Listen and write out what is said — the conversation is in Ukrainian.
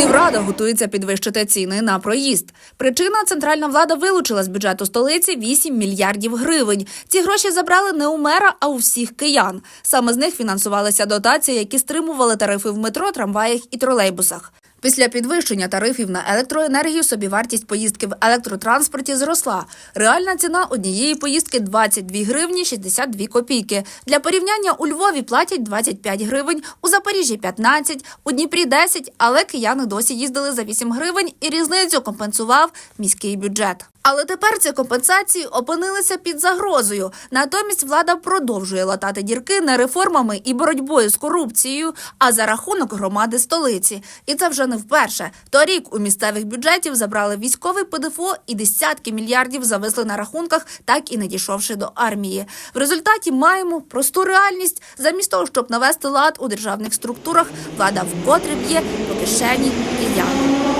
Київрада готується підвищити ціни на проїзд. Причина центральна влада вилучила з бюджету столиці 8 мільярдів гривень. Ці гроші забрали не у мера, а у всіх киян. Саме з них фінансувалися дотації, які стримували тарифи в метро, трамваях і тролейбусах. Після підвищення тарифів на електроенергію собівартість поїздки в електротранспорті зросла. Реальна ціна однієї поїздки 22 гривні 62 копійки. Для порівняння у Львові платять 25 гривень, у Запоріжжі 15, у Дніпрі 10, але кияни досі їздили за 8 гривень і різницю компенсував міський бюджет. Але тепер ці компенсації опинилися під загрозою. Натомість влада продовжує латати дірки не реформами і боротьбою з корупцією, а за рахунок громади столиці. І це вже не вперше. Торік у місцевих бюджетів забрали військовий ПДФО і десятки мільярдів зависли на рахунках, так і не дійшовши до армії. В результаті маємо просту реальність. Замість того, щоб навести лад у державних структурах, влада вкотре б'є по кишені киян.